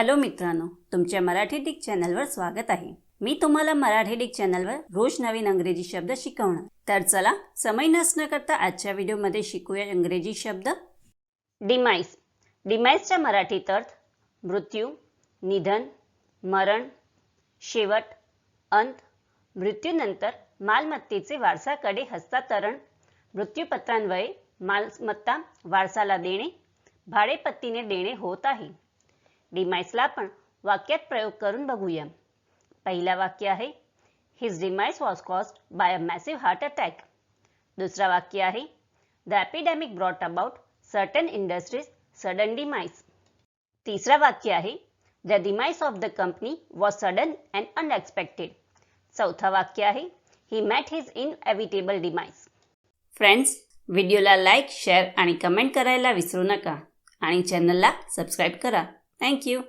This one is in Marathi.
हॅलो मित्रांनो तुमच्या मराठी डिक चॅनलवर स्वागत आहे. मी तुम्हाला मराठी डिक चॅनलवर रोज नवीन अंग्रेजी शब्द शिकवणार. तर चला समय नसणं करता आजच्या व्हिडिओमध्ये शिकूया इंग्रजी शब्द. डिमाईस डिमाइसच्या मराठीत अर्थ मृत्यू निधन मरण शेवट अंत मृत्यूनंतर मालमत्तेचे वारसाकडे हस्तांतरण मृत्यूपत्रान्वये मालमत्ता वारसाला देणे भाडेपत्तीने देणे होत आहे. डिमाईसला आपण वाक्यात प्रयोग करून बघूया. पहिला वाक्य आहे his demise was caused by a massive heart attack दुसरा वाक्य आहे the epidemic brought about certain industries sudden demise तिसरा वाक्य आहे the demise of the company was sudden and unexpected चौथा वाक्य आहे he met his inevitable demise friends व्हिडिओला लाईक शेअर आणि कमेंट करायला विसरू नका. आणि चॅनलला सबस्क्राईब करा. Thank you.